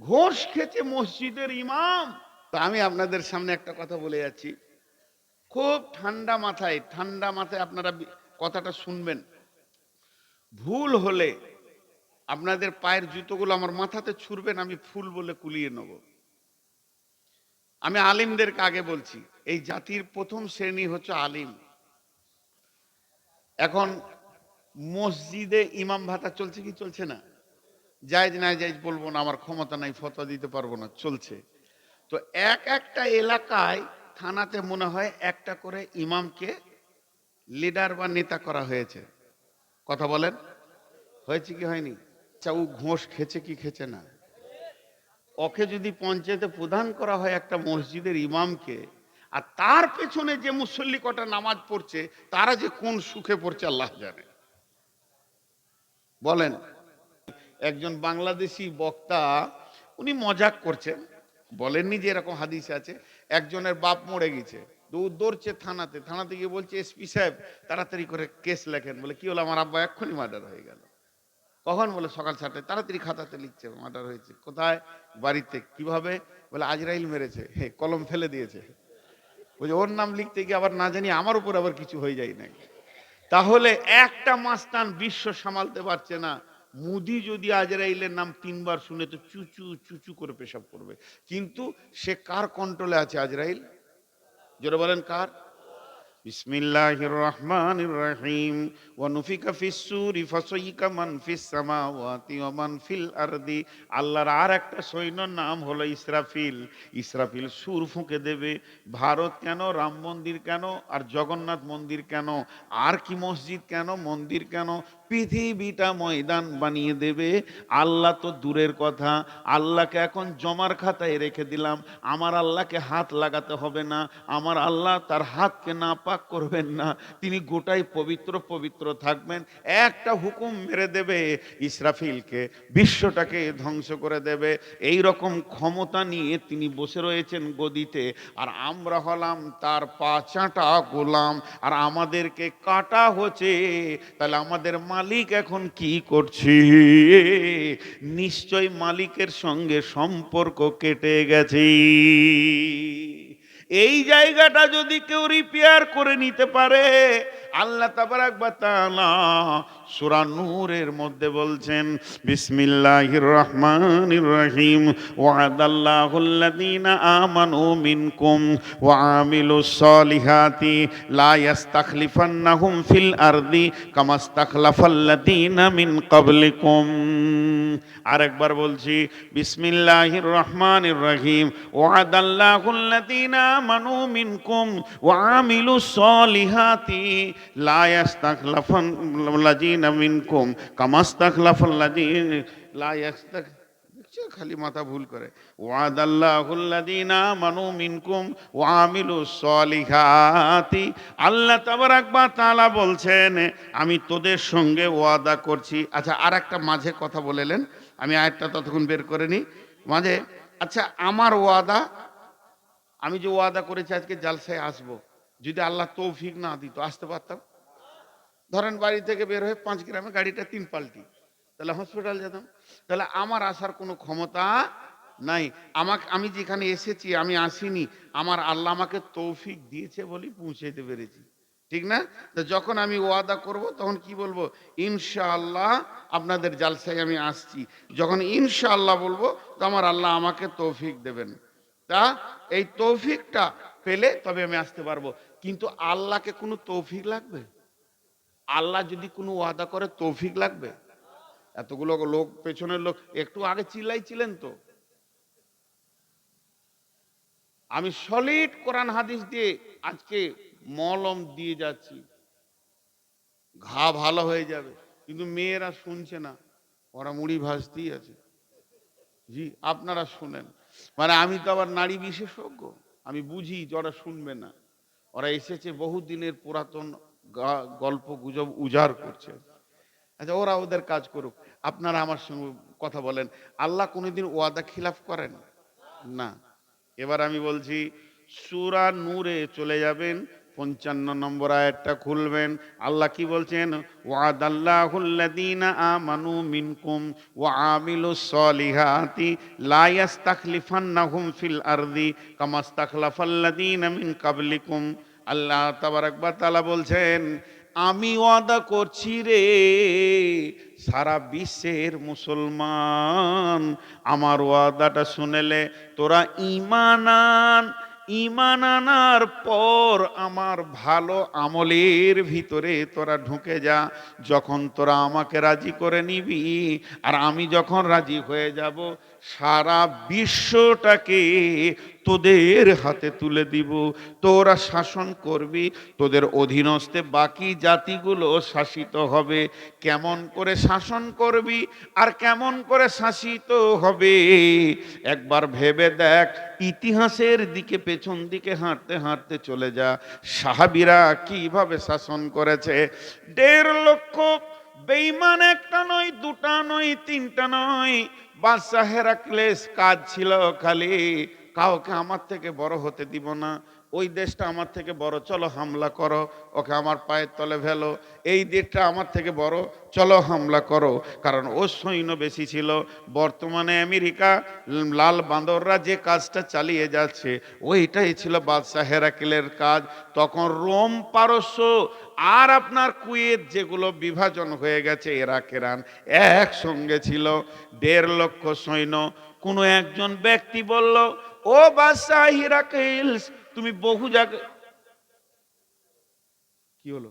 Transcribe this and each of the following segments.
ঘোষ খেতে মসজিদের ইমাম। তা আমি আপনাদের সামনে একটা কথা বলে যাচ্ছি। খুব ঠান্ডা মাথায় ঠান্ডা মাথায় আপনারা কথাটা শুনবেন। ভুল হলে আপনাদের পায়ের জুতোগুলো আমার মাথাতে ছুড়বেন আমি ফুল বলে কুলিয়ে নেব। আমি আলিমদেরকে আগে বলছি, এই জাতির প্রথম শ্রেণি হচ্ছে আলিম। এখন মসজিদে ইমাম ভাতা চলছে কি চলছে না? জায়জ না জায়জ বলব না, আমার ক্ষমতা নাই, ফতোয়া দিতে পারব না, চলছে। তো এক একটা এলাকায়, থানাতে মনে হয় একটা করে ইমামকে লিডার বা নেতা করা হয়েছে। কথা বলেন? হয়েছে কি হয়নি? আচ্ছা ও ঘোষ খেছে কি খেছে না? ওকে যদি পঞ্চায়েতে প্রদান করা হয় একটা মসজিদের ইমামকে, আর তার পেছনে যে মুসল্লি কটা নামাজ পড়ছে, তারা যে কোন সুখে পড়ছে, আল্লাহ জানে। বলেন। একজন বাংলাদেশি বক্তা, উনি মজাক করছেন। বলেননি যে এরকম হাদিস আছে, একজনের বাপ মরে গেছে। দৌড় দৌড়ছে থানাতে থানাতে গিয়ে বলছে, এসপি সাহেব, তাড়াতাড়ি করে কেস লেখেন। বলে, কি হলো? আমার আব্বা এক্ষুনি মার্ডার হয়ে গেল। কখন? বলে, সকাল সাতটায়। তাড়াতাড়ি খাতাতে লিখছে, মার্ডার হয়েছে। কোথায়? বাড়িতে। কীভাবে? বলে, আজরাইল মেরেছে। হে, কলম ফেলে দিয়েছে। বলছে ওর নাম লিখতে গিয়ে আবার না জানি আমার উপর আবার কিছু হয়ে যায় নাকি? তাহলে একটা মাস্তান বিশ্ব সামালতে পারছে না। মুদি যদি আজরাইলের নাম তিনবার শুনে তো চুচু চুচু করে পেশাব করবে। কিন্তু সে কার কন্ট্রোলে আছে আজরাইল? জোরে বলেন কার? বিসমিল্লাহির রহমানির রহিম ওয়া নুফিকা ফিস সূরি ফাসাইকা মান ফিস সামাওয়াতি ওয়া মান ফিল আরদি। আল্লাহর আর একটা সৈন্যর নাম হলো ইসরাফিল। ইসরাফিল সুর ফুঁকে দেবে। ভারত কেন? রাম মন্দির কেন? আর জগন্নাথ মন্দির কেন? আর কি মসজিদ কেন? মন্দির কেন? পৃথিবীটা ময়দান বানিয়ে দেবে। আল্লাহ তো দূরের কথা। আল্লাহকে এখন জমার খাতায় রেখে দিলাম। আমার আল্লাহকে হাত লাগাতে হবে না। আমার আল্লাহ তার হাতকে না পাক করবেন না। তিনি গোটাই পবিত্র পবিত্র থাকবেন। একটা হুকুম মেরে দেবে। ইসরাফিলকে, বিশ্বটাকে ধ্বংস করে দেবে। এই রকম ক্ষমতা নিয়ে তিনি বসে রয়েছেন গদিতে। আর আমরা হলাম তার পা চাঁটা গোলাম। আর আমাদেরকে কাটা হচ্ছে। তাহলে আমাদের মালিক এখন কি করছি? নিশ্চয় মালিকের সঙ্গে সম্পর্ক কেটে গেছে। এই জায়গাটা যদি কেউ রিপেয়ার করে নিতে পারে, আল্লাহ তাবারাক বা তাআলা সূরা নূরের মধ্যে বলছেন বিসমিল্লাহির রহমানির রহিম ওয়াদাল্লাহুল্লাযীনা আমানু মিনকুম ওয়া আমিলুস সলিহাতি লা ইয়াস্তাখলিফান্নাহুম ফিল আরদি কামা ইস্তাখলাফাল্লাযীনা মিন ক্বাবলিকুম। আরেকবার বলছি বিসমিল্লাহির রহমানির রহিম ওয়াদাল্লাহুল্লাযীনা আমানু মিনকুম ওয়া আমিলুস সলিহাতি লা মিনকুম কামা ইস্তাখলাফাল্লাযীনা লা ইয়াস্তাখ দেখছ? খালি মাথা ভুল করে। আমানু মিনকুম ওয়া আমিলুস সলিহাতি। আল্লাহ বলছেন, আমি তোদের সঙ্গে ওয়াদা করছি। আচ্ছা আর একটা মাঝে কথা বলেলেন আমি আয়াতটা ততক্ষণ বের করে নিই। মাঝে আচ্ছা আমার ওয়াদা, আমি যে ওয়াদা করেছি আজকে জালসায় আসব। যদি আল্লাহ তৌফিক না দিত, আসতে পারতাম? ধরেন বাড়ি থেকে বের হয়ে পাঁচ গ্রামে গাড়িটা তিন পাল্টি। তাহলে হসপিটাল যেতাম। তাহলে আমার আসার কোনো ক্ষমতা নাই। আমাকে আমি যেখানে এসেছি, আমি আসিনি, আমার আল্লাহ আমাকে তৌফিক দিয়েছে বলেই পৌঁছাইতে পেরেছি। ঠিক না? যখন আমি ওয়াদা করব, তখন কি বলব? ইনশাআল্লাহ আপনাদের জালসায় আমি আসছি। যখন ইনশাআল্লাহ বলব, তো আমার আল্লাহ আমাকে তৌফিক দেবেন। তা এই তৌফিকটা পেলে তবে আমি আসতে পারব। কিন্তু আল্লাহকে কোনো তৌফিক লাগবে? আল্লাহ যদি কোনো ওয়াদা করে, তৌফিক লাগবে? এতগুলো লোক, পেছনের লোক, একটু আগে চিল্লাইছিলেন তো। আমি সলিড কোরআন হাদিস দিয়ে আজকে মলম দিয়ে যাচ্ছি। ঘা ভালো হয়ে যাবে, কিন্তু মেয়েরা শুনছে না। ওরা মুড়ি ভাজতেই আছে। জি, আপনারা শুনেন। মানে আমি তো আবার নারী বিশেষজ্ঞ, আমি বুঝি যে ওরা শুনবে না। ওরা এসেছে বহুদিনের পুরাতন গা- গল্প, গুজব উজাড় করছে। আচ্ছা ওরা ওদের কাজ করুক। আপনারা আমার সঙ্গে কথা বলেন। আল্লাহ কোনোদিন ওয়াদা খিলাফ করেন? না। এবার আমি বলছি, সুরা নূরে চলে যাবেন, পঞ্চান্ন নম্বর আয়াতটা খুলবেন। আল্লাহ কি বলছেন? ওয়াদাল্লাহুল্লাযীনা আমানু মিনকুম ওয়া আমিলুস সলিহাতি লা ইয়াস্তাখলিফান্নাহুম ফিল আরদি কামা ইস্তাখলাফাল্লাযীনা মিন কাবলিকুম। আল্লাহ তাবারাক ওয়া তাআলা বলছেন, আমি ওয়াদা করছি রে, সারা বিশ্বের মুসলমান আমার ওয়াদাটা শুনেলে তোরা ইমানান ইমান আনার পর আমার ভালো আমলের ভিতরে তোরা ঢুকে যা, যখন তোরা আমাকে রাজি করে নিবি। আর আমি যখন রাজি হয়ে যাব সারা বিশ্বটাকে তোদের হাতে তুলে দিব। তোরা শাসন করবি, তোদের অধীনস্থে বাকি জাতিগুলো শাসিত হবে। কেমন করে শাসন করবি আর কেমন করে শাসিত হবে? একবার ভেবে দেখ, ইতিহাসের দিকে, পেছন দিকে হাঁটতে হাঁটতে চলে যা। সাহাবিরা কীভাবে শাসন করেছে? দেড় লক্ষ বেইমান একটা নয়, দুটা নয়, তিনটা নয়। বাদশাহ হেরাক্লেস কাজ ছিল খালি, কাউকে আমার থেকে বড় হতে দিব না। ওই দেশটা আমার থেকে বড়, চলো হামলা করো, ওকে আমার পায়ের তলে ফেলো। এই দেশটা আমার থেকে বড়, চলো হামলা করো। কারণ ও সৈন্য বেশি ছিল। বর্তমানে আমেরিকা, লাল বান্দররা যে কাজটা চালিয়ে যাচ্ছে, ওইটাই ছিল বাদশাহ হেরাকেলের কাজ। তখন রোম পারস্য আর আপনার কুয়েত যেগুলো বিভাজন হয়ে গেছে, এরাক এরান একসঙ্গে ছিল, দেড় লক্ষ সৈন্য। কোনো একজন ব্যক্তি বলল, ও বাদশাহ হিরাকেলস, তুমি বহু জায়গায় কি হলো?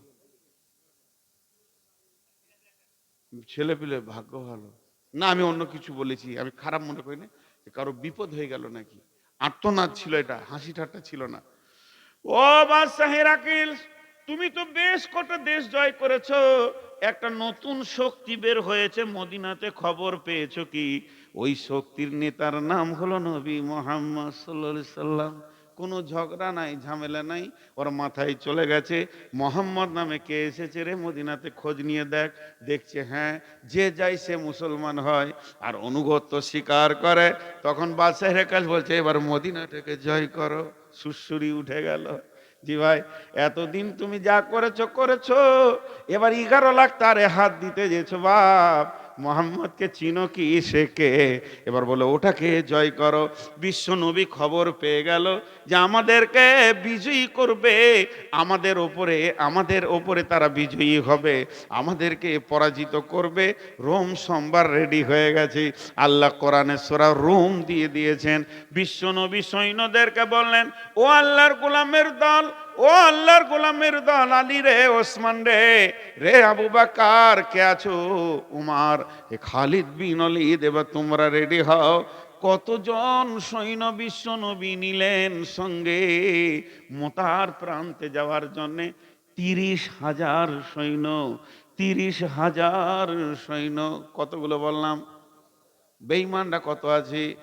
ছেলে পিলে ভাগ্য ভালো। না, আমি অন্য কিছু বলেছি, আমি খারাপ মনে করি না কারও বিপদ হয়ে গেল নাকি? আত্মনাদ ছিল এটা, হাসি ঠাট্টা ছিল না। ও বাদশাহ তুমি তো বেশ কটা দেশ জয় করেছ। একটা নতুন শক্তি বের হয়েছে, মদিনাতে খবর পেয়েছ কি? ওই শক্তির নেতার নাম হলো নবী মোহাম্মদ সাল্লাল্লাহু সাল্লাম। কোনো ঝগড়া নাই, ঝামেলা নাই, ওর মাথায় চলে গেছে। মোহাম্মদ নামে কে এসেছে রে? মদিনাতে খোঁজ নিয়ে দেখ, দেখছে হ্যাঁ যে যায় সে মুসলমান হয়, আর অনুগত্য স্বীকার করে। তখন বাদশাহের কাজ বলছে, এবার মদিনাটাকে জয় করো। সুসুরি উঠে গেল। জি ভাই, এতদিন তুমি যা করেছ করেছ। এবার এগারো লাখ তারে হাত দিতে যেছো বাপ। মোহাম্মদকে চিনো কি সে কে? এবার বলো, ওটাকে জয় করো। বিশ্ব নবী খবর পেয়ে গেল যে আমাদেরকে বিজয়ী করবে। আমাদের ওপরে আমাদের ওপরে তারা বিজয়ী হবে। আমাদেরকে পরাজিত করবে। রোম সোমবার রেডি হয়ে গেছে। আল্লাহ কোরআনে সোরা রোম দিয়ে দিয়েছেন। বিশ্ব নবী সৈন্যদেরকে বললেন, ও আল্লাহর গোলামের দল ও আল্লাহর গোলামের দল আলী রে, ওসমান রে। রে আবু বাকার, কে আছো? উমার। খালিদ বিন অলিদ, এবার তোমরা রেডি হও। কতজন সৈন্য বিশ্ব নবী নিলেন সঙ্গে? মোতার প্রান্তে যাওয়ার জন্যে তিরিশ হাজার সৈন্য, তিরিশ হাজার সৈন্য। কতগুলো বললাম? বেইমানরা কত আছে?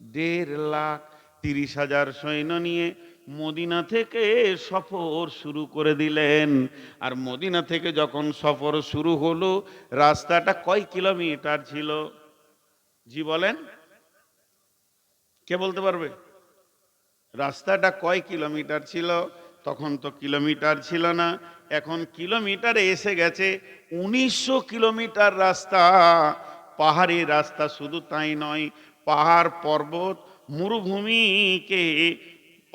দেড় লাখ তিরিশ হাজার সৈন্য নিয়ে মদিনা থেকে সফর শুরু করে দিলেন। আর মদিনা থেকে যখন সফর শুরু হলো, রাস্তাটা কয় কিলোমিটার ছিল? জি বলেন। কে বলতে পারবে? রাস্তাটা কয় কিলোমিটার ছিল? তখন তো কিলোমিটার ছিল না। এখন কিলোমিটারে এসে গেছে উনিশশো কিলোমিটার রাস্তা। পাহাড়ি রাস্তা শুধু তাই নয়, পাহাড় পর্বত, মরুভূমিকে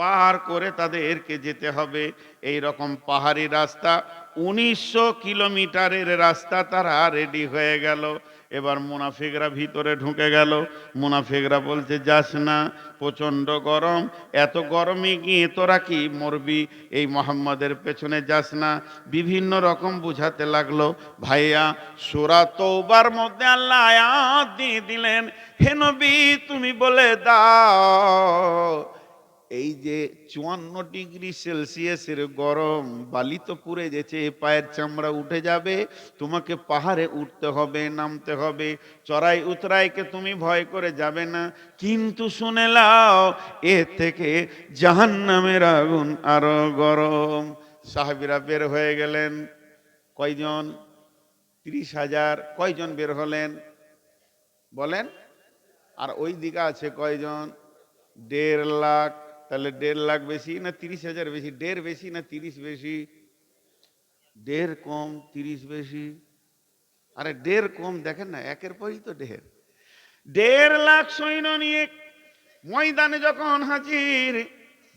পার করে তাদেরকে যেতে হবে। এই রকম পাহাড়ি রাস্তা, উনিশশো কিলোমিটারের রাস্তা তারা রেডি হয়ে গেল। এবার মুনাফিকরা ভিতরে ঢুকে গেল। মুনাফিকরা বলছে, যাস না, প্রচণ্ড গরম। এত গরমে গিয়ে তোরা কি মরবি? এই মোহাম্মদের পেছনে যাস না। বিভিন্ন রকম বুঝাতে লাগল। ভাইয়া, সোরা তৌবার মধ্যে আল্লাহ দিয়ে দিলেন। হেনবি তুমি বলে দাও। এই যে চুয়ান্ন ডিগ্রি সেলসিয়াসের গরম, বালি তো পুড়ে গেছে পায়ের চামড়া উঠে যাবে, তোমাকে পাহাড়ে উঠতে হবে, নামতে হবে, চড়াই উতরাইকে তুমি ভয় করে যাবে না। কিন্তু শুনে লাও এর থেকে জাহান নামের আগুন আরও গরম। সাহাবিরা বের হয়ে গেলেন। কয়জন? তিরিশ হাজার। কয়জন বের হলেন? বলেন। আর ওই দিকে আছে কয়জন? দেড় লাখ। তাহলে দেড় লাখ বেশি না তিরিশ হাজার বেশি? দেড় বেশি না তিরিশ বেশি? দেড় কম, তিরিশ বেশি? আরে দেড় কম, দেখেন না, একের পরই তো দেড়। দেড় লাখ সৈন্য নিয়ে ময়দানে যখন হাজির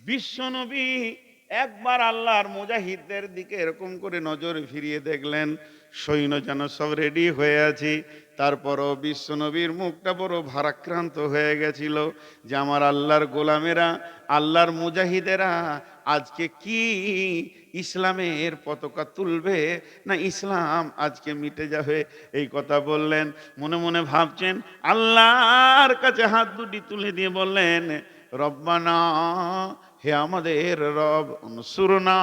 বিশ্বনবী একবার আল্লাহর মুজাহিদদের দিকে এরকম করে নজর ফিরিয়ে দেখলেন। সৈন্য যেন সব রেডি হয়ে আছে। তারপরও বিশ্বনবীর মুখটা বড় ভারাক্রান্ত হয়ে গেছিল যে আমার আল্লাহর গোলামেরা, আল্লাহর মুজাহিদেরা আজকে কি ইসলামের পতাকা তুলবে না ইসলাম আজকে মিটে যাবে? এই কথা বললেন, মনে মনে ভাবছেন, আল্লাহর কাছে হাত দুটি তুলে দিয়ে বললেন রব্বানা, হে আমাদের রব সুরনা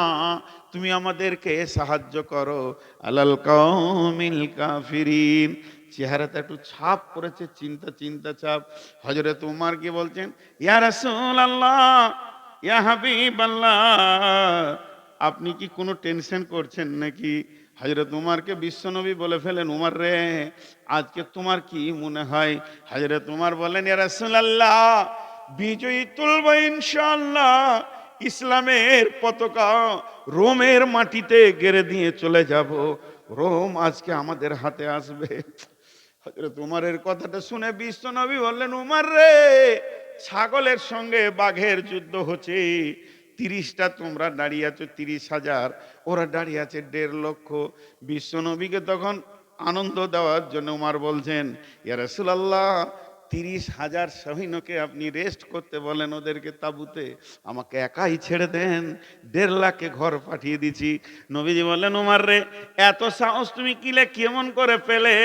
তুমি আমাদেরকে সাহায্য করো। আলাল কৌমিল কাফিরিন। চেহারাতে একটু ছাপ পড়েছে, চিন্তা চিন্তা ছাপ। হজরত উমার কি বলছেন? ইয়া রাসূল আল্লাহ ইয়া হাবিব আল্লাহ আপনি কি কোনো টেনশন করছেন নাকি? হজরত উমারকে বিশ্বনবী বলে ফেলেন, উমার রে, আজকে তোমার কি মনে হয়? হজরত উমার বলেন ইয়া রাসূলুল্লাহ বিজয়ী তুলব ইনশাআল্লাহ। ইসলামের পতাকা রোমের মাটিতে গেড়ে দিয়ে চলে যাব। রোম আজকে আমাদের হাতে আসবে। হজরত উমারের কথাটা শুনে বিশ্বনবী বললেন, উমার রে, ছাগলের সঙ্গে বাঘের যুদ্ধ হচ্ছে। তিরিশটা তোমরা দাঁড়িয়ে আছো, তিরিশ হাজার। ওরা দাঁড়িয়ে আছে দেড় লক্ষ। বিশ্বনবীকে তখন আনন্দ দেওয়ার জন্য উমার বলছেন, ইয়া রাসূলুল্লাহ তিরিশ হাজার সৈন্যকে আপনি রেস্ট করতে বলেন ওদেরকে তাবুতে, আমাকে একাই ছেড়ে দেন, দেড় লাখে ঘর পাঠিয়ে দিছি। নবীজি বললেন, উমার রে, এত সাহস তুমি কিলে কেমন করে পেলে?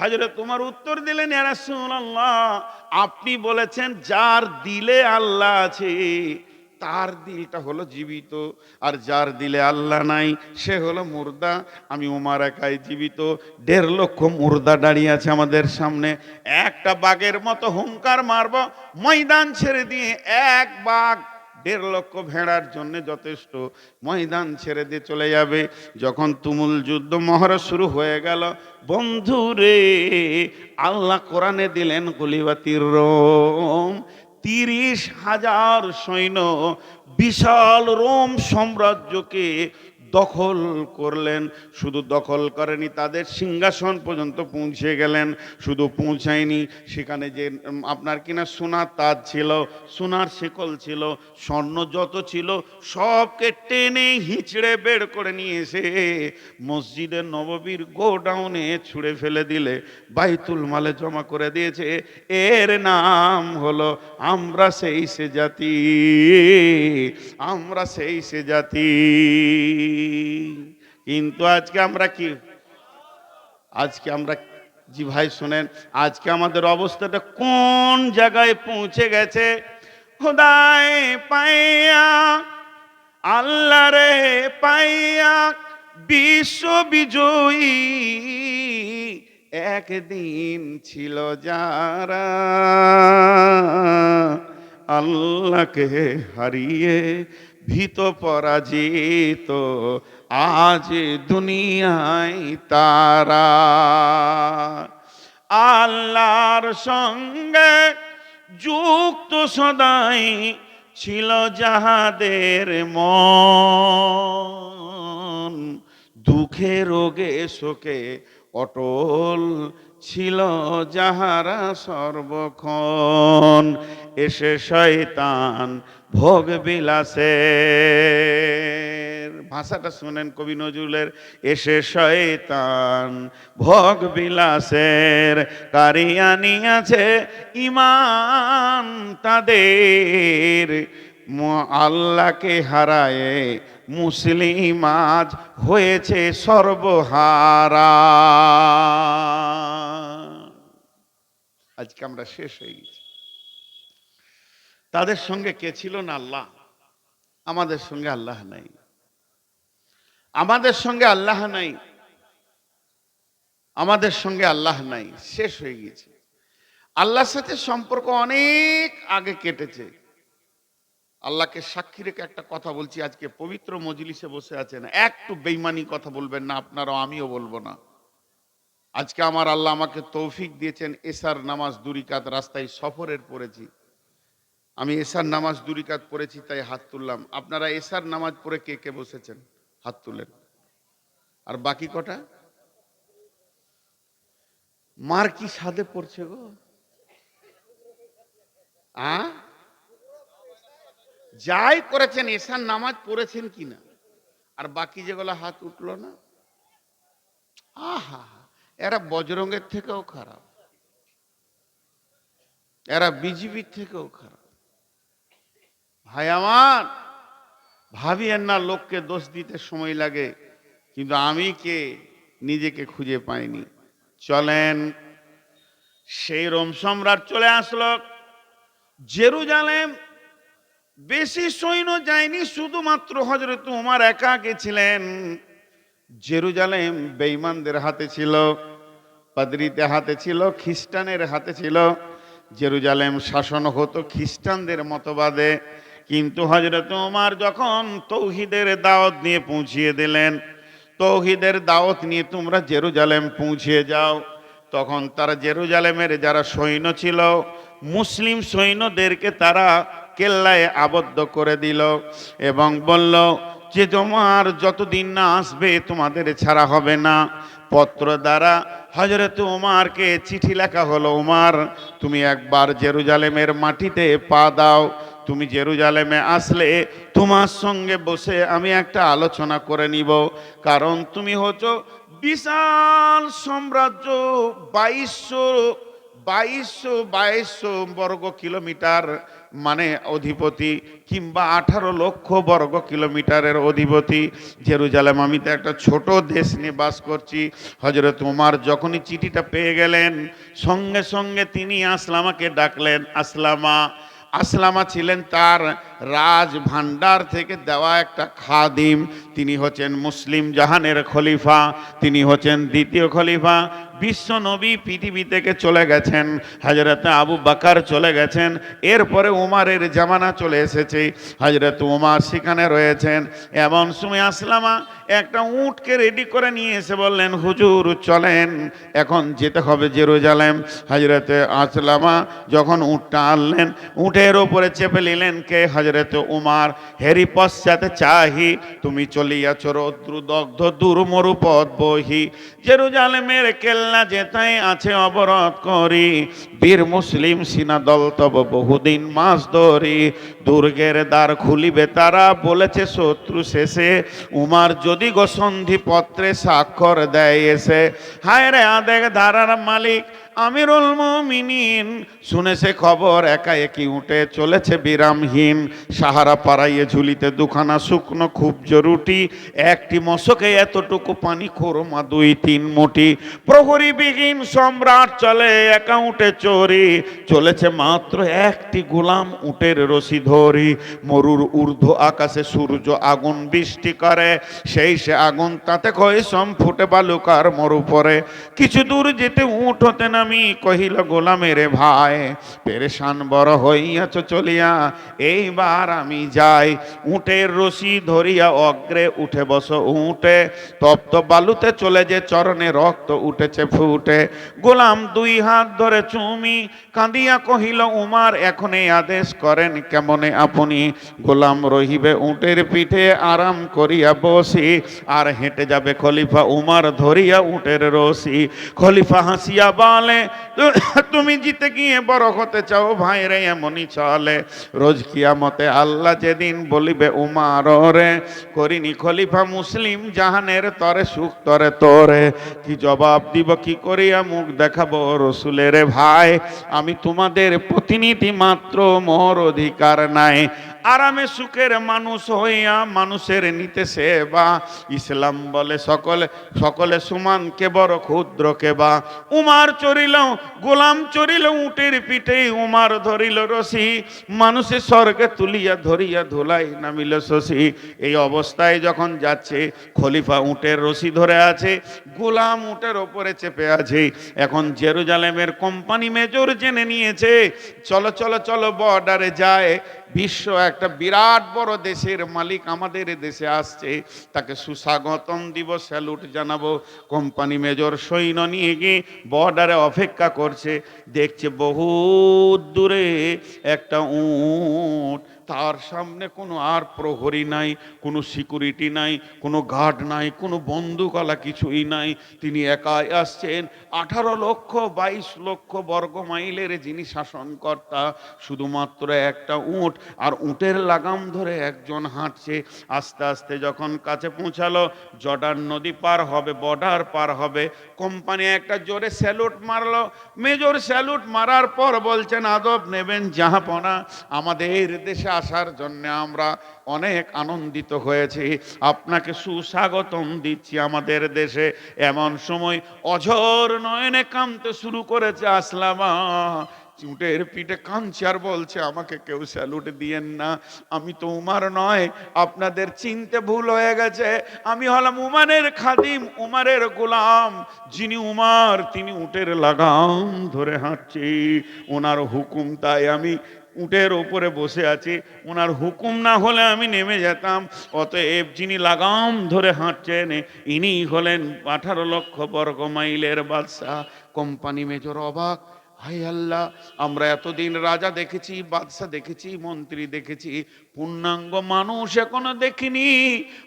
হাজরে তোমার উত্তর দিলেন শুনল আপনি বলেছেন, যার দিলে আল্লাহ আছে তার দিলটা হলো জীবিত, আর যার দিলে আল্লাহ নাই, সে হলো মুর্দা। আমি উমার একাই জীবিত, দেড় লক্ষ মুর্দা দাঁড়িয়ে আছে আমাদের সামনে। একটা বাঘের মতো হুঙ্কার মারব, ময়দান ছেড়ে দিয়ে এক বাঘ দেড় লক্ষ ভেড়ার জন্য যথেষ্ট। ময়দান ছেড়ে দিয়ে চলে যাবে। যখন তুমুল যুদ্ধ মহড়া শুরু হয়ে গেল বন্ধু রে আল্লাহ কোরআনে দিলেন গুলিবাতির রোম তিরিশ হাজার সৈন্য বিশাল রোম সাম্রাজ্যকে দখল করলেন, শুধু দখল করেনি, তাদের সিংহাসন পর্যন্ত পৌঁছে গেলেন, শুধু পৌঁছায়নি। সেখানে যে আপনার কিনা সোনার তাজ ছিল, সোনার শেকল ছিল, স্বর্ণ যত ছিল, সবকে টেনে হিঁচড়ে বের করে নিয়ে এসে মসজিদের নববীর গোডাউনে ছুঁড়ে ফেলে দিলে, বাইতুল মালে জমা করে দিয়েছে। এর নাম হলো, আমরা সেই সে জাতি, আমরা সেই সে জাতি। কিন্তু আজকে আমরা কি? আজকে আমরা জি ভাই শোনেন, আজকে আমাদের অবস্থাটা কোন জায়গায় পৌঁছে গেছে? খোদায় পাইয়া, আল্লাহ রে পাইয়া, বিশ্ব বিজয়ী একদিন ছিল যারা আল্লাহকে হারিয়ে ভীত পরাজিত, আজ দুনিয়ায় তারা। আল্লাহর সঙ্গে যুক্ত সদাই ছিল যাহাদের মন। দুঃখে, রোগে, শোকে অটল ছিল যাহারা সর্বক্ষণ। এসে শয়তান ভোগ বিলাসের। ভাষাটা শুনেন কবি নজরুলের, এসে শয়তান ভোগ বিলাসের কারিয়ানি আছে ইমান তাদের। আল্লাহকে হারায়ে মুসলিম আজ হয়েছে সর্বহারা। আজকে আমরা শেষ হয়ে গেছি। তাদের সঙ্গে কে ছিল না আল্লাহ? আমাদের সঙ্গে আল্লাহ নাই। আমাদের সঙ্গে আল্লাহ নাই। আমাদের সঙ্গে আল্লাহ নাই। শেষ হয়ে গেছে আল্লাহর সাথে সম্পর্ক অনেক আগে কেটেছে। আল্লাহকে সাক্ষী রেখে একটা কথা বলছি, আজকে পবিত্র মজলিসে বসে আছেন। একটু বেইমানি কথা বলবেন না, আপনারাও আমিও বলব না। আজকে আমার আল্লাহ আমাকে তৌফিক দিয়েছেন, এসার নামাজ দুরিকাত রাস্তায় সফরের পড়েছি আমি এসার নামাজ দুরিকাত পড়েছি, তাই হাত তুললাম। আপনারা এসার নামাজ পড়ে কে কে বসেছেন? হাত তুলেন। আর বাকি কটা? মার কি সাদে পড়ছে গো? আ? যাই করেছেন এসার নামাজ পড়েছেন কিনা আর বাকি যেগুলো হাত উঠল না? আহা, এরা বজরঙ্গের থেকেও খারাপ। এরা বিজিবির থেকেও খারাপ। ভাই আমার ভাবিয়েন না লোককে দোষ দিতে সময় লাগে, কিন্তু আমি কে নিজেকে খুঁজে পাইনি। চলেন, সেই রোম সম্রাট চলে আসলো। জেরুজালেম, বেশি সৈন্য যায়নি, শুধুমাত্র হজরত উমার একা গেছিলেন জেরুজালেম বেঈমানদের হাতে ছিল পাদ্রিতে হাতে ছিল, খ্রিস্টানের হাতে ছিল। জেরুজালেম শাসন হতো খ্রিস্টানদের মতবাদে। কিন্তু হজরত উমার যখন তৌহিদের দাওয়াত নিয়ে পৌঁছিয়ে দিলেন, তৌহিদের দাওয়াত নিয়ে তোমরা জেরুজালেম পৌঁছিয়ে যাও। তখন তারা জেরুজালেমের যারা সৈন্য ছিল, মুসলিম সৈন্যদেরকে তারা কেল্লায় আবদ্ধ করে দিল এবং বলল, যে তোমার যতদিন না আসবে তোমাদের ছাড়া হবে না। পত্র দ্বারা হজরত উমারকে চিঠি লেখা হলো, উমার, তুমি একবার জেরুজালেমের মাটিতে পা দাও তুমি জেরুজালেমে আসলে তোমার সঙ্গে বসে আমি একটা আলোচনা করে নিব। কারণ তুমি হচ্ছ বিশাল সাম্রাজ্য বাইশশো বাইশশো বাইশশো বর্গ কিলোমিটার মানে অধিপতি কিংবা আঠারো লক্ষ বর্গ কিলোমিটারের অধিপতি। জেরুজালেম, আমি তো একটা ছোট দেশ নিয়ে বাস করছি। হজরত উমার যখনই চিঠিটা পেয়ে গেলেন, সঙ্গে সঙ্গে তিনি আসলামাকে ডাকলেন, আসলামা আসলামা ছিলেন তার রাজ ভান্ডার থেকে দেওয়া একটা খাদিম, তিনি হচ্ছেন মুসলিম জাহানের খলিফা, তিনি হচ্ছেন দ্বিতীয় খলিফা। বিশ্ব নবী পৃথিবী থেকে চলে গেছেন হাজরত আবু বাকার চলে গেছেন, এরপরে উমারের জামানা চলে এসেছে হাজরত উমার সেখানে রয়েছেন। এমন সময় আসলামা একটা উটকে রেডি করে নিয়ে এসে বললেন, হুজুর, চলেন, এখন যেতে হবে জেরুজালেম। হাজরতে আসলামা যখন উটটা আনলেন, উটের ওপরে চেপে নিলেন, কে? হজরত উমার, হেরি পশ্চাতে চাহি, তুমি চলিয়াছ রৌদ্র দগ্ধ দুর্মরু পদ বহি। জেরুজালেমের কেল্লা যেতাই আছে অবরোধ করি। বীর মুসলিম সিনা দল তব বহুদিন মাস ধরি। দুর্গের দ্বার খুলিবে তারা বলেছে শত্রু শেষে। উমার যদি গো সন্ধি পত্রে স্বাক্ষর দেয় এসে। হায় রে আদেক ধারার মালিক আমিরুল মুমিনিন। শুনেছে খবর, একা একই উঠে চলেছে বিরামহীন। সাহারা পাড়াইয়ে ঝুলিতে দুখানা শুকনো খুব জরুটি একটি মশকে এতটুকু পানি, খোরমা দুই তিন মুটি প্রহরী বিহীন সম্রাট চলে একা উঠে চোরি চলেছে মাত্র একটি গোলাম উটের রশি ধরি। মরুর ঊর্ধ্ব আকাশে সূর্য আগুন বৃষ্টি করে। সেই সে আগুন তাতে কয় সম ফুটে বালুকার মরু পরে কিছু দূর যেতে উঠ হতে নামি কহিল, গোলামের ভাই, পেরেশান বড় হইয়াছ চলিয়া, এইবার আমি যাই। উটের রশি ধরিয়া অগ্রে উঠে বস উঠে তপ্ত বালুতে চলে যে চরণে রক্ত উঠেছে ফুটে। গোলাম দুই হাত ধরে চুমি কাঁদিয়া কহিল, উমার এখনে আদেশ করেন কেমনে আপনি? গোলাম রহিবে উটের পিঠে, আরাম করিয়া বসি। আর হেঁটে যাবে খলিফা উমার ধরিয়া উটের রশি। খলিফা হাসিয়া বলে তুমি জিতে গিয়ে বড় হতে চাও ভাই রে এমনই চলে। রোজ কিয়ামতে আল্লাহ যেদিন বলিবে, উমার রে, করিনি খলিফা মুসলিম জাহানের তরে, সুখ তরে তোরে। কি জবাব দিব, কি করিয়া মুখ দেখাবো রসুলের ভাই? আমি তোমাদের প্রতিনিধি মাত্র, মোর অধিকার নাই। আরামে সুখের মানুষ হইয়া মানুষের নিতে সেবা। ইসলাম বলে সকলে সকলে সমান কে বড় ক্ষুদ্র কে বা। উমার চরিল গোলাম চরিল উটের পিঠে উমার ধরিল রশি, মানুষের স্বর্গে তুলিয়া ধরিয়া ধুলাই নামিল শশী। এই অবস্থায় যখন যাচ্ছে, খলিফা উটের রশি ধরে আছে, গোলাম উটের ওপরে চেপে আছে। এখন জেরুজালেমের কোম্পানি মেজর জেনে নিয়েছে, চলো চলো চলো বর্ডারে যায় বিশ্ব একটা বিরাট বড় দেশের মালিক আমাদের দেশে আসছে, তাকে সুস্বাগতম দিব স্যালুট জানাব। কোম্পানি মেজর সৈন্য নিয়ে গিয়ে বর্ডারে অপেক্ষা করছে, দেখছে বহু দূরে একটা উট তার সামনে কোনো আর প্রহরী নাই, কোনো সিকিউরিটি নাই, কোনো গার্ড নাই, কোনো বন্দুকলা কিছুই নাই। তিনি একাই আসছেন। আঠারো লক্ষ, বাইশ লক্ষ বর্গ মাইলের যিনি শাসনকর্তা, শুধুমাত্র একটা উঁট, আর উটের লাগাম ধরে একজন হাঁটছে। আস্তে আস্তে যখন কাছে পৌঁছালো, জর্ডান নদী পার হবে, বর্ডার পার হবে, কোম্পানি একটা জোরে স্যালুট মারলো। মেজর স্যালুট মারার পর বলছেন, আদব নেবেন জাহাপনা। আমাদের দেশে আসার জন্য আমরা অনেক আনন্দিত হয়েছি। আপনাকে সুস্বাগতম দিচ্ছি আমাদের দেশে। এমন সময় অঝর নয়নে কামতে শুরু করেছে আসলামা। চুটের পিঠে আর বলছে, আমাকে কেউ স্যালুট দিয়েন না। আমি তো উমার নয়। আপনাদের চিনতে ভুল হয়ে গেছে। আমি হলাম উমারের খাদিম, উমারের গোলাম। যিনি উমার, তিনি উটের লাগাম ধরে হাঁটছি। ওনার হুকুম তাই আমি উটের ওপরে বসে আছি। ওনার হুকুম না হলে আমি নেমে যেতাম। অতএব যিনি লাগাম ধরে হাঁটছেন, ইনি হলেন আঠারো লক্ষ বর্গ মাইলের বাদশাহ। কোম্পানি মেজর অবাক হাই আল্লাহ, আমরা এতদিন রাজা দেখেছি, বাদশাহ দেখেছি, মন্ত্রী দেখেছি, পূর্ণাঙ্গ মানুষ এখনও দেখিনি।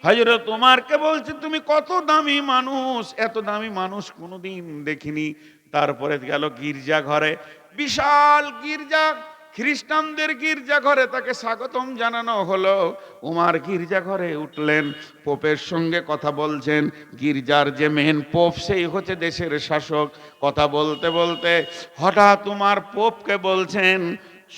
হাজরা, তোমারকে বলছে, তুমি কত দামি মানুষ? এত দামি মানুষ কোনোদিন দেখিনি। তারপরে গেল গির্জা ঘরে বিশাল গির্জা খ্রিস্টানদের গির্জা ঘরে তাকে স্বাগতম জানানো হলো। উমার গির্জা ঘরে উঠলেন, পোপের সঙ্গে কথা বলছেন। গির্জার যে মেন পোপ, সেই হচ্ছে দেশের শাসক। কথা বলতে বলতে হঠাৎ উমার পোপকে বলছেন,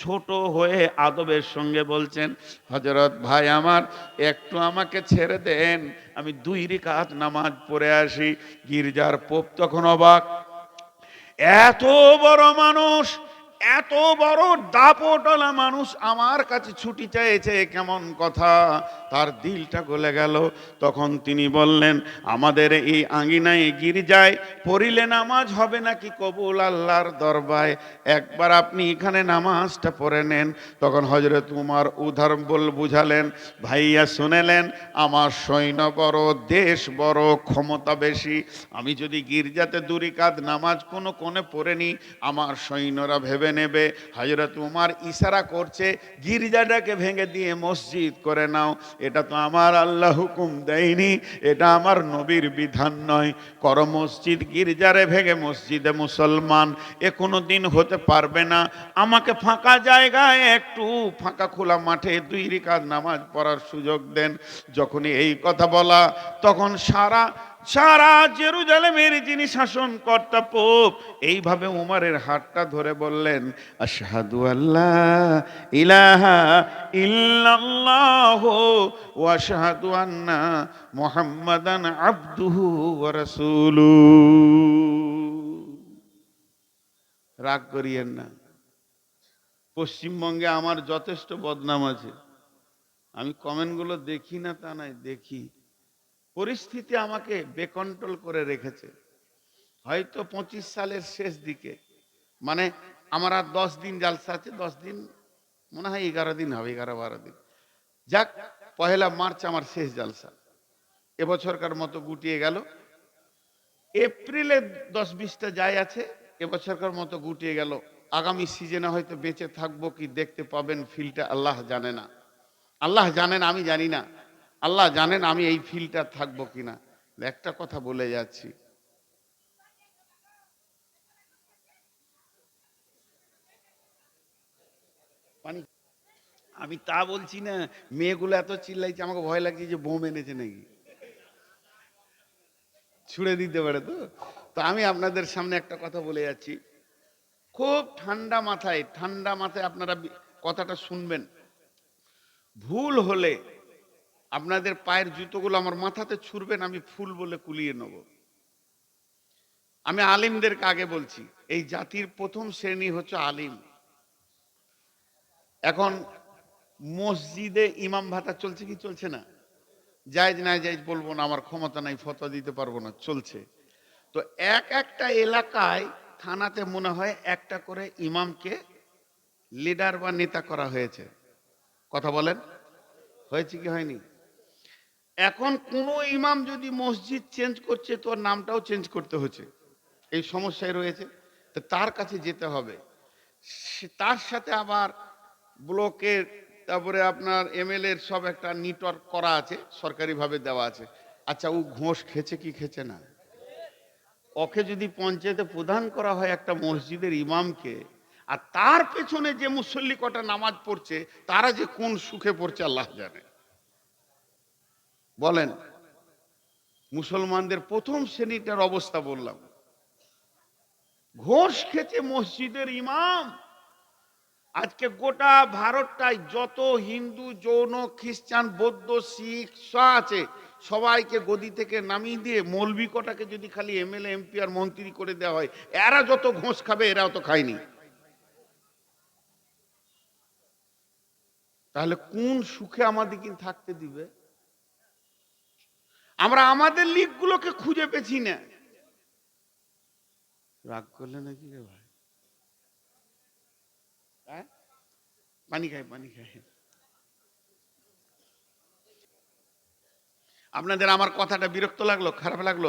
ছোট হয়ে আদবের সঙ্গে বলছেন হজরত ভাই আমার, একটু আমাকে ছেড়ে দেন, আমি দুই রিকাত নামাজ পড়ে আসি। গির্জার পোপ তখন অবাক, এত বড় মানুষ এত বড় দাপটলা মানুষ আমার কাছে ছুটি চাইছে কেমন কথা? তার দিলটা গলে গেল। তখন তিনি বললেন, আমাদের এই আঙ্গিনায় গির্জায় পড়িলে নামাজ হবে নাকি কবুল আল্লাহর দরবায় একবার আপনি এখানে নামাজটা পড়ে নেন। তখন হজরত উমার উদাহরণ বল বুঝালেন, ভাইয়া শুনেলেন, আমার সৈন্য বড়, দেশ বড়, ক্ষমতা বেশি। আমি যদি গির্জাতে দুরিকাত নামাজ কোনো কোণে পড়ে নিই আমার সৈন্যরা ভেবে নেবে হজরত উমার ইশারা করছে, গির্জাটাকে ভেঙে দিয়ে মসজিদ করে নাও। এটা তো আমার আল্লাহ হুকুম দেয়নি, এটা আমার নবীর বিধান নয়। কর মসজিদ গির্জারে ভেঙে মসজিদে মুসলমান, এ কোনো দিন হতে পারবে না। আমাকে ফাঁকা জায়গায় একটু ফাঁকা খোলা মাঠে দুই রিকাজ নামাজ পড়ার সুযোগ দেন। যখনই এই কথা বলা, তখন সারা সারা জেরুজালেমের যিনি শাসনকর্তা পোপ, এইভাবে উমারের হাতটা ধরে বললেন, আশহাদু আল্লাহ ইলাহা ইল্লাল্লাহ ওয়া আশহাদু আন্না মুহাম্মাদান আবদুহু রাগ করিয়েন না। পশ্চিমবঙ্গে আমার যথেষ্ট বদনাম আছে। আমি কমেন্টগুলো দেখি না তা নয়, দেখি। পরিস্থিতি আমাকে বেকন্ট্রোল করে রেখেছে। হয়তো পঁচিশ সালের শেষ দিকে। মানে আমার আর দশ দিন জালসা আছে, দশ দিন, মনে হয় এগারো দিন হবে, এগারো বারো দিন। যাক, পহেলা মার্চ আমার শেষ জালসা। এবছরকার মতো গুটিয়ে গেল। এপ্রিলে দশ বিশটা যায় আছে, এবছরকার মতো গুটিয়ে গেল। আগামী সিজনে হয়তো বেঁচে থাকব কি দেখতে পাবেন ফিলটা, আল্লাহ জানে না। আল্লাহ জানেন, আমি জানি না। আল্লাহ জানেন আমি এই ফিলটা থাকব কিনা। একটা কথা বলে যাচ্ছি। আমি তা বলছি না, মেয়েগুলো এত চিল্লাইছে, আমাকে ভয় লাগছে যে বোম এনেছে নাকি। ছুড়ে দিতে পারে তো? তো আমি আপনাদের সামনে একটা কথা বলে যাচ্ছি। খুব ঠান্ডা মাথায় ঠান্ডা মাথায় আপনারা কথাটা শুনবেন। ভুল হলে আপনাদের পায়ের জুতোগুলো আমার মাথাতে ছুড়বেন আমি ফুল বলে কুলিয়ে নেব। আমি আলিমদেরকে আগে বলছি, এই জাতির প্রথম শ্রেণি হচ্ছে আলিম। এখন মসজিদে ইমাম ভাতা চলছে কি চলছে না? জায়জ না জায়জ বলব না, আমার ক্ষমতা নাই, ফতোয়া দিতে পারব না, চলছে। তো এক একটা এলাকায়, থানাতে মনে হয় একটা করে ইমামকে লিডার বা নেতা করা হয়েছে। কথা বলেন? হয়েছে কি হয়নি? এখন কোন ইমাম যদি মসজিদ চেঞ্জ করছে, তোর নামটাও চেঞ্জ করতে হচ্ছে। এই সমস্যায় রয়েছে। তো তার কাছে যেতে হবে। তার সাথে আবার ব্লকের, তারপরে আপনার এমএলএর সব একটা নেটওয়ার্ক করা আছে, সরকারিভাবে দেওয়া আছে। আচ্ছা ও ঘোষ খেছে কি খেছে না? ওকে যদি পঞ্চায়েতে প্রদান করা হয় একটা মসজিদের ইমামকে, আর তার পেছনে যে মুসল্লি কটা নামাজ পড়ছে, তারা যে কোন সুখে পড়ছে, আল্লাহ জানে। বলেন, মুসলমানদের প্রথম শ্রেণীটার অবস্থা বললাম। ঘোষ খেতে মসজিদের ইমাম। আজকে গোটা ভারতটায় যত হিন্দু, যৌন, খ্রিস্টান, বৌদ্ধ, শিখ সব আছে, সবাইকে গদি থেকে নামিয়ে দিয়ে মৌলবি কটাকে যদি খালি এমএলএ, এমপি আর মন্ত্রী করে দেওয়া হয়, এরা যত ঘোষ খাবে, এরাও তো খায়নি। তাহলে কোন সুখে আমাদেরকে থাকতে দিবে? আমরা আমাদের লিগগুলোকে খুঁজে পেছি না। রাগ করলে নাকি রে ভাই? হ্যাঁ? পানি খাই পানি খাই। আপনাদের আমার কথাটা বিরক্ত লাগল, খারাপ লাগল?